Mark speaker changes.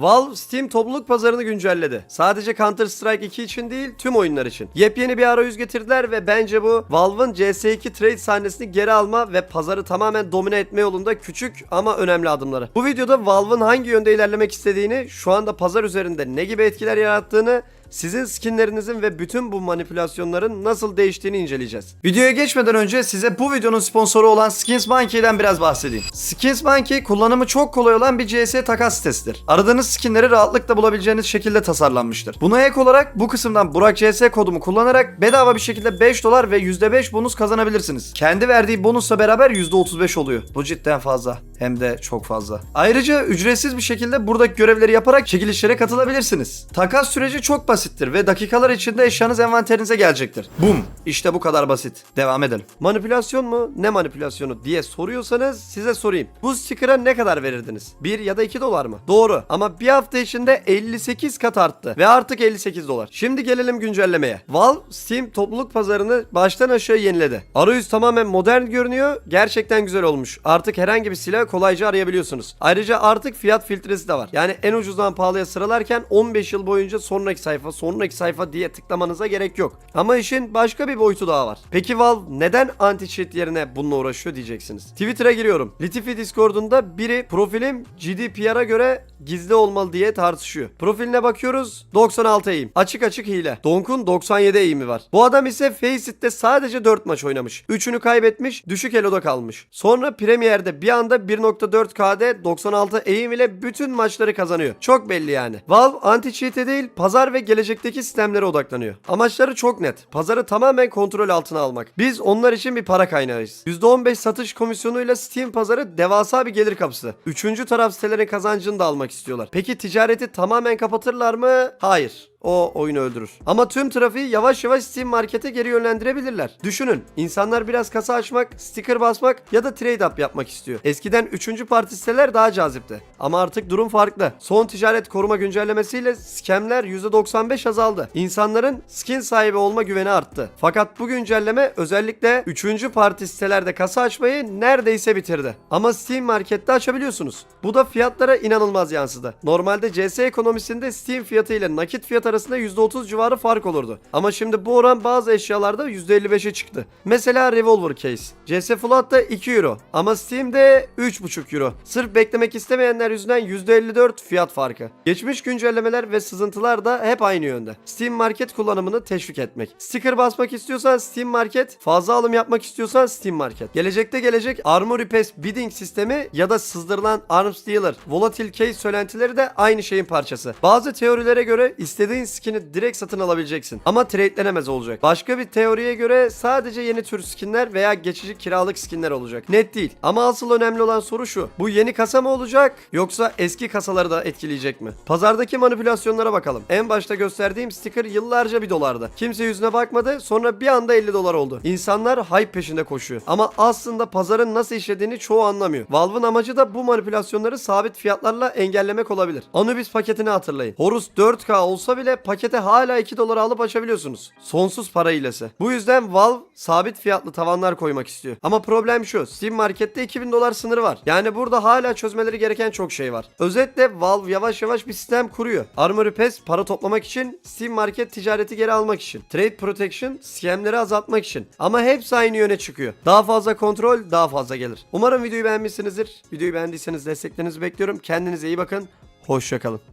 Speaker 1: Valve Steam topluluk pazarını güncelledi. Sadece Counter Strike 2 için değil tüm oyunlar için. Yepyeni bir arayüz getirdiler ve bence bu Valve'ın CS2 trade sahnesini geri alma ve pazarı tamamen domine etme yolunda küçük ama önemli adımları. Bu videoda Valve'ın hangi yönde ilerlemek istediğini, şu anda pazar üzerinde ne gibi etkiler yarattığını sizin skinlerinizin ve bütün bu manipülasyonların nasıl değiştiğini inceleyeceğiz.
Speaker 2: Videoya geçmeden önce size bu videonun sponsoru olan Skins Monkey'den biraz bahsedeyim. Skins Monkey kullanımı çok kolay olan bir CS takas sitesidir. Aradığınız skinleri rahatlıkla bulabileceğiniz şekilde tasarlanmıştır. Buna ek olarak bu kısımdan Burak CS kodumu kullanarak bedava bir şekilde 5 dolar ve %5 bonus kazanabilirsiniz. Kendi verdiği bonusla beraber %35 oluyor. Bu cidden fazla. Hem de çok fazla. Ayrıca ücretsiz bir şekilde buradaki görevleri yaparak çekilişlere katılabilirsiniz. Takas süreci çok basittir ve dakikalar içinde eşyanız envanterinize gelecektir. Bum! İşte bu kadar basit. Devam edelim.
Speaker 1: Manipülasyon mu? Ne manipülasyonu diye soruyorsanız size sorayım. Bu sticker'a ne kadar verirdiniz? 1 ya da 2 dolar mı? Doğru ama bir hafta içinde 58 kat arttı ve artık 58 dolar. Şimdi gelelim güncellemeye. Valve Steam topluluk pazarını baştan aşağı yeniledi. Arayüz tamamen modern görünüyor. Gerçekten güzel olmuş. Artık herhangi bir silah kolayca arayabiliyorsunuz. Ayrıca artık fiyat filtresi de var. Yani en ucuzdan pahalıya sıralarken 15 yıl boyunca sonraki sayfa, sonraki sayfa diye tıklamanıza gerek yok. Ama işin başka bir boyutu daha var. Peki Valve neden anti-cheat yerine bununla uğraşıyor diyeceksiniz. Twitter'a giriyorum. Latifi Discord'unda biri profilim GDPR'a göre gizli olmalı diye tartışıyor. Profiline bakıyoruz 96 eğim. Açık açık hile. Donk'un 97 eğimi var. Bu adam ise Faceit sadece 4 maç oynamış. 3'ünü kaybetmiş, düşük eloda kalmış. Sonra Premier'de bir anda 1.4K'de 96 eğim ile bütün maçları kazanıyor. Çok belli yani. Valve anti-cheat'e değil pazar ve gelecekteki sistemlere odaklanıyor. Amaçları çok net. Pazarı tamamen kontrol altına almak. Biz onlar için bir para kaynağıyız. %15 satış komisyonuyla Steam pazarı devasa bir gelir kapısı. Üçüncü taraf sitelerin kazancını da almak istiyorlar. Peki ticareti tamamen kapatırlar mı? Hayır. O oyunu öldürür. Ama tüm trafiği yavaş yavaş Steam markete geri yönlendirebilirler. Düşünün insanlar biraz kasa açmak, sticker basmak ya da trade up yapmak istiyor. Eskiden 3. parti siteler daha cazipti. Ama artık durum farklı. Son ticaret koruma güncellemesiyle scamler %95 azaldı. İnsanların skin sahibi olma güveni arttı. Fakat bu güncelleme özellikle 3. parti sitelerde kasa açmayı neredeyse bitirdi. Ama Steam markette açabiliyorsunuz. Bu da fiyatlara inanılmaz yansıdı. Normalde CS ekonomisinde Steam fiyatı ile nakit fiyat arasında %30 civarı fark olurdu. Ama şimdi bu oran bazı eşyalarda %55'e çıktı. Mesela Revolver Case. CS Flat'ta 2 euro ama Steam'de 3,5 euro. Sırf beklemek istemeyenler yüzünden %54 fiyat farkı. Geçmiş güncellemeler ve sızıntılar da hep aynı yönde. Steam Market kullanımını teşvik etmek. Sticker basmak istiyorsan Steam Market, fazla alım yapmak istiyorsan Steam Market. Gelecekte gelecek Armory Pass bidding sistemi ya da sızdırılan Arms Dealer, Volatile Case söylentileri de aynı şeyin parçası. Bazı teorilere göre istediğin skin'i direkt satın alabileceksin. Ama trade'lenemez olacak. Başka bir teoriye göre sadece yeni tür skinler veya geçici kiralık skinler olacak. Net değil. Ama asıl önemli olan soru şu. Bu yeni kasa mı olacak yoksa eski kasaları da etkileyecek mi? Pazardaki manipülasyonlara bakalım. En başta gösterdiğim sticker yıllarca bir dolardı. Kimse yüzüne bakmadı sonra bir anda 50 dolar oldu. İnsanlar hype peşinde koşuyor. Ama aslında pazarın nasıl işlediğini çoğu anlamıyor. Valve'ın amacı da bu manipülasyonları sabit fiyatlarla engellemek olabilir. Anubis paketini hatırlayın. Horus 4K olsa bile pakete hala 2 dolara alıp açabiliyorsunuz. Sonsuz para hilesi. Bu yüzden Valve sabit fiyatlı tavanlar koymak istiyor. Ama problem şu. Steam Market'te 2000 dolar sınırı var. Yani burada hala çözmeleri gereken çok şey var. Özetle Valve yavaş yavaş bir sistem kuruyor. Armory Pass para toplamak için, Steam Market ticareti geri almak için, Trade Protection scamleri azaltmak için. Ama hepsi aynı yöne çıkıyor. Daha fazla kontrol, daha fazla gelir. Umarım videoyu beğenmişsinizdir. Videoyu beğendiyseniz desteklerinizi bekliyorum. Kendinize iyi bakın. Hoşçakalın.